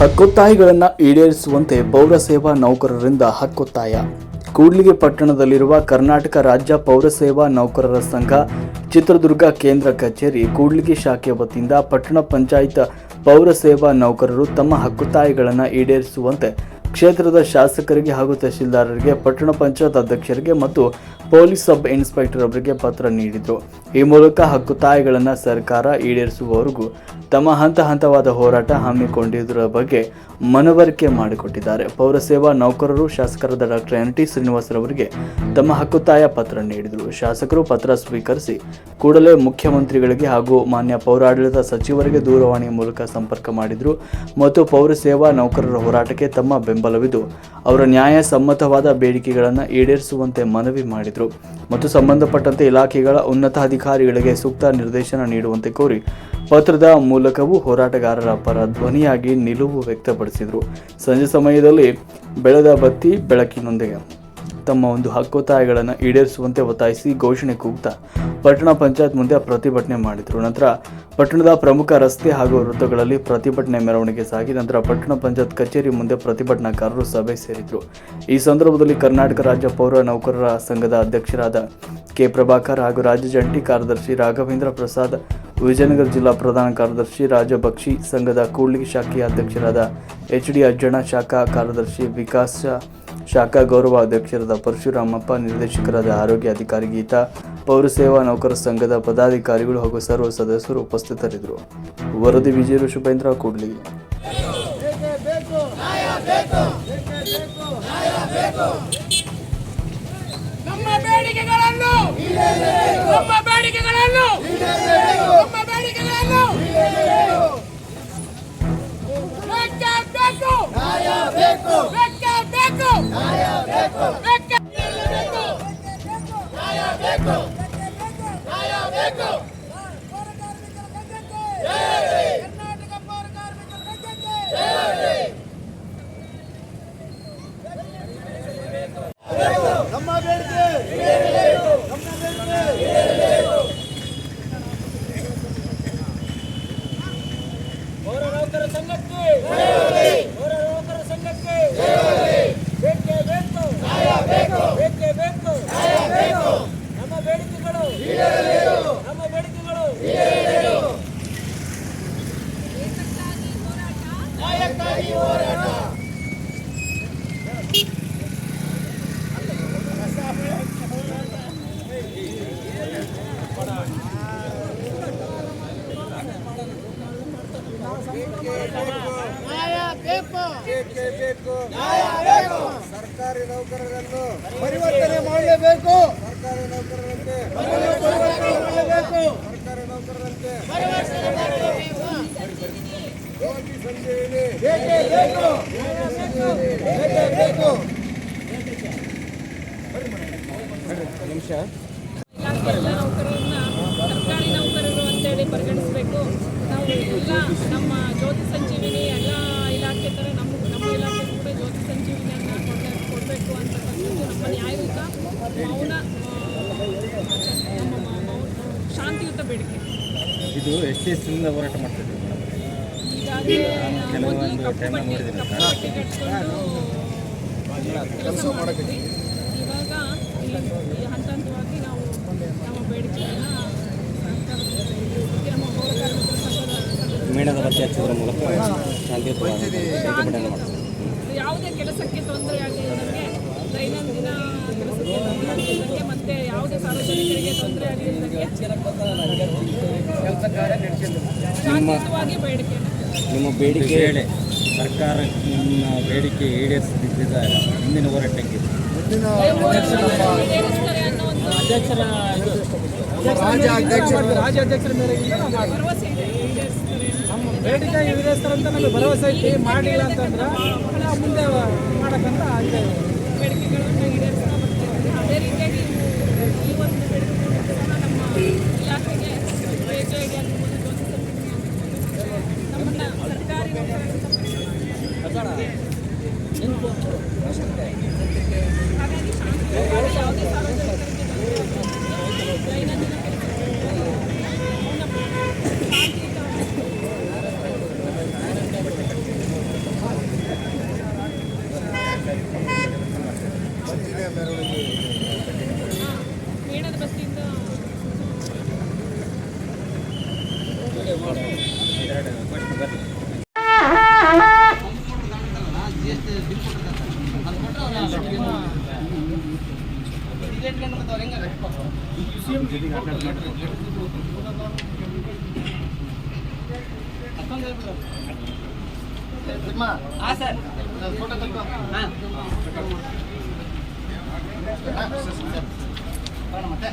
ಹಕ್ಕೊತ್ತಾಯಗಳನ್ನು ಈಡೇರಿಸುವಂತೆ ಪೌರಸೇವಾ ನೌಕರರಿಂದ ಹಕ್ಕೊತ್ತಾಯ. ಕೂಡ್ಲಿಗೆ ಪಟ್ಟಣದಲ್ಲಿರುವ ಕರ್ನಾಟಕ ರಾಜ್ಯ ಪೌರಸೇವಾ ನೌಕರರ ಸಂಘ, ಚಿತ್ರದುರ್ಗ ಕೇಂದ್ರ ಕಚೇರಿ, ಕೂಡ್ಲಿಗೆ ಶಾಖೆ ವತಿಯಿಂದ ಪಟ್ಟಣ ಪಂಚಾಯತ್ ಪೌರಸೇವಾ ನೌಕರರು ತಮ್ಮ ಹಕ್ಕೊತ್ತಾಯಗಳನ್ನು ಈಡೇರಿಸುವಂತೆ ಕ್ಷೇತ್ರದ ಶಾಸಕರಿಗೆ ಹಾಗೂ ತಹಶೀಲ್ದಾರರಿಗೆ ಪಟ್ಟಣ ಪಂಚಾಯತ್ ಅಧ್ಯಕ್ಷರಿಗೆ ಮತ್ತು ಪೊಲೀಸ್ ಸಬ್ ಇನ್ಸ್ಪೆಕ್ಟರ್ ಅವರಿಗೆ ಪತ್ರ ನೀಡಿದರು. ಈ ಮೂಲಕ ಹಕ್ಕುತಾಯಿಗಳನ್ನು ಸರ್ಕಾರ ಈಡೇರಿಸುವವರೆಗೂ ತಮ್ಮ ಹಂತ ಹಂತವಾದ ಹೋರಾಟ ಹಮ್ಮಿಕೊಂಡಿದ್ದರ ಬಗ್ಗೆ ಮನವರಿಕೆ ಮಾಡಿಕೊಟ್ಟಿದ್ದಾರೆ. ಪೌರಸೇವಾ ನೌಕರರು, ಶಾಸಕರಾದ ಡಾಕ್ಟರ್ ಎನ್. ಟಿ. ಶ್ರೀನಿವಾಸರವರಿಗೆ ತಮ್ಮ ಹಕ್ಕುತಾಯ ಪತ್ರ ನೀಡಿದರು. ಶಾಸಕರು ಪತ್ರ ಸ್ವೀಕರಿಸಿ ಕೂಡಲೇ ಮುಖ್ಯಮಂತ್ರಿಗಳಿಗೆ ಹಾಗೂ ಮಾನ್ಯ ಪೌರಾಡಳಿತ ಸಚಿವರಿಗೆ ದೂರವಾಣಿ ಮೂಲಕ ಸಂಪರ್ಕ ಮಾಡಿದರು ಮತ್ತು ಪೌರಸೇವಾ ನೌಕರರ ಹೋರಾಟಕ್ಕೆ ತಮ್ಮ ಬೆಂಬಲವಿದ್ದು ಅವರ ನ್ಯಾಯಸಮ್ಮತವಾದ ಬೇಡಿಕೆಗಳನ್ನು ಈಡೇರಿಸುವಂತೆ ಮನವಿ ಮಾಡಿದರು. ಮತ್ತು ಸಂಬಂಧಪಟ್ಟಂತೆ ಇಲಾಖೆಗಳ ಉನ್ನತಾಧಿಕಾರಿಗಳಿಗೆ ಸೂಕ್ತ ನಿರ್ದೇಶನ ನೀಡುವಂತೆ ಕೋರಿ ಪತ್ರದ ಮೂಲಕವೂ ಹೋರಾಟಗಾರರ ಪರ ಧ್ವನಿಯಾಗಿ ನಿಲುವು ವ್ಯಕ್ತಪಡಿಸಿದರು. ಸಂಜೆ ಸಮಯದಲ್ಲಿ ಬೆಳೆದ ಬತ್ತಿ ಬೆಳಕಿನೊಂದಿಗೆ. ತಮ್ಮ ಒಂದು ಹಕ್ಕೊತ್ತಾಯಗಳನ್ನು ಈಡೇರಿಸುವಂತೆ ಒತ್ತಾಯಿಸಿ ಘೋಷಣೆ ಕೂಗ್ತಾ ಪಟ್ಟಣ ಪಂಚಾಯತ್ ಮುಂದೆ ಪ್ರತಿಭಟನೆ ಮಾಡಿದರು. ನಂತರ ಪಟ್ಟಣದ ಪ್ರಮುಖ ರಸ್ತೆ ಹಾಗೂ ವೃತ್ತಗಳಲ್ಲಿ ಪ್ರತಿಭಟನೆ ಮೆರವಣಿಗೆ ಸಾಗಿ ನಂತರ ಪಟ್ಟಣ ಪಂಚಾಯತ್ ಕಚೇರಿ ಮುಂದೆ ಪ್ರತಿಭಟನಾಕಾರರು ಸಭೆ ಸೇರಿದರು. ಈ ಸಂದರ್ಭದಲ್ಲಿ ಕರ್ನಾಟಕ ರಾಜ್ಯ ಪೌರ ನೌಕರರ ಸಂಘದ ಅಧ್ಯಕ್ಷರಾದ ಕೆ ಪ್ರಭಾಕರ್ ಹಾಗೂ ರಾಜ್ಯ ಜಂಟಿ ಕಾರ್ಯದರ್ಶಿ ರಾಘವೇಂದ್ರ ಪ್ರಸಾದ್, ವಿಜಯನಗರ ಜಿಲ್ಲಾ ಪ್ರಧಾನ ಕಾರ್ಯದರ್ಶಿ ರಾಜಭಕ್ಷಿ ಸಂಘದ ಕೂಡ್ಲಿಗಿ ಶಾಖೆಯ ಅಧ್ಯಕ್ಷರಾದ ಎಚ್ ಡಿ ಅಜ್ಜಣ ಶಾಖಾ ಕಾರ್ಯದರ್ಶಿ ವಿಕಾಸ, ಶಾಖಾ ಗೌರವ ಅಧ್ಯಕ್ಷರಾದ ಪರಶುರಾಮಪ್ಪ, ನಿರ್ದೇಶಕರಾದ ಆರೋಗ್ಯ ಅಧಿಕಾರಿ ಗೀತಾ ಪೌರಸೇವಾ ನೌಕರ ಸಂಘದ ಪದಾಧಿಕಾರಿಗಳು ಹಾಗೂ ಸರ್ವ ಸದಸ್ಯರು ಉಪಸ್ಥಿತರಿದ್ದರು. ವರದಿ ವಿಜಯರು ಶುಭೇಂದ್ರ, ಕೂಡ್ಲಿ. ನಮ್ಮ ಬೇಡಿಕೆಗಳನ್ನು ನಮ್ಮ ಬೇಡಿಕೆಗಳನ್ನು ನಮ್ಮ ಬೇಡಿಕೆಗಳನ್ನು ಬೇಕು ನ್ಯಾಯಕ್ಕಾಗಿ ಹೋರಾಟ ನ್ಯಾಯ ಬೇಕು ಬೇಕೇ ಬೇಕು ನ್ಯಾಯ ಬೇಕು ಸರ್ಕಾರಿ ನೌಕರರನ್ನು ಪರಿವರ್ತನೆ ಮಾಡಲೇಬೇಕು ಸರ್ಕಾರಿ ನೌಕರರಂತೆ ಮಾಡಲೇಬೇಕು ಸರ್ಕಾರಿ ನೌಕರರಂತೆ ಪರಿವರ್ತನೆ ಇಲಾಖೆ ಎಲ್ಲ ನೌಕರರನ್ನ ಸರ್ಕಾರಿ ನೌಕರರು ಅಂತೇಳಿ ಪರಿಗಣಿಸಬೇಕು ನಾವು ಎಲ್ಲ ನಮ್ಮ ಜ್ಯೋತಿ ಸಂಜೀವಿನಿ ಎಲ್ಲ ಇಲಾಖೆ ಥರ ನಮ್ಮ ನಮ್ಮ ಇಲಾಖೆ ಕೂಡ ಜ್ಯೋತಿ ಸಂಜೀವಿನಿಯನ್ನು ಕೊಡ ಕೊಡಬೇಕು ಅಂತಕ್ಕಂಥದ್ದು ನಮ್ಮ ನ್ಯಾಯಯುತ ಮೌನ ಶಾಂತಿಯುತ ಬೇಡಿಕೆ ಇದು ಎಷ್ಟೇ ದಿವಸದಿಂದ ಹೋರಾಟ ಮಾಡ್ತಿದ್ವಿ ಮೊದಲು ನೋಡಿದ್ದೀನಿ ಕೆಲಸ ಇವಾಗ ಹಂತ ಹಂತವಾಗಿ ನಾವು ನಮ್ಮ ಬೇಡಿಕೆಯನ್ನು ಮೇಣದ ಬತ್ತಿ ಹಚ್ಚುವುದರ ಮೂಲಕ ಪ್ರತಿಭಟನೆ ಮಾಡ್ತೀವಿ. ಯಾವುದೇ ಕೆಲಸಕ್ಕೆ ತೊಂದರೆ ಆಗಿರೋದಕ್ಕೆ ದೈನಂದಿನ ಕೆಲಸಕ್ಕೆ ತೊಂದರೆ ಆಗಲಿಲ್ಲದಂಗೆ ಮತ್ತೆ ಯಾವುದೇ ಸಾರ್ವಜನಿಕರಿಗೆ ತೊಂದರೆ ಆಗಲಿಲ್ಲದಂಗೆ ಶಾಂತಿಯುತವಾಗಿ ಬೇಡಿಕೆಯನ್ನು ನಿಮ್ಮ ಬೇಡಿಕೆ ಹೇಳಿ ಸರ್ಕಾರ ನಿಮ್ಮ ಬೇಡಿಕೆ ಈಡೇರಿಸಿದ್ದಾರೆ ಮುಂದಿನ ಹೋರಾಟಕ್ಕೆ. ಅಧ್ಯಕ್ಷರ ರಾಜ್ಯಾಧ್ಯಕ್ಷರ ನಮ್ಮ ಬೇಡಿಕೆ ಈಡೇರಿಸ್ತಾರೆ ಅಂತ ನಮಗೆ ಭರವಸೆ ಐತಿ ಮಾಡಿಲ್ಲ ಅಂತಂದ್ರೆ ಮುಂದೆ ಮಾಡಕ್ಕಂತ ಆಗಿದೆ ಮೆರವಣಿಗೆ சேர்த்து பில் போட்டுருக்காங்க அது மட்டும் ಟಿಕೆಟ್ಗಳನ್ನು ತವರೆಂಗ ಹಾಂ ಸರ್ ಫೋಟೋ ತಗೋ ಹಾಂ ಮತ್ತೆ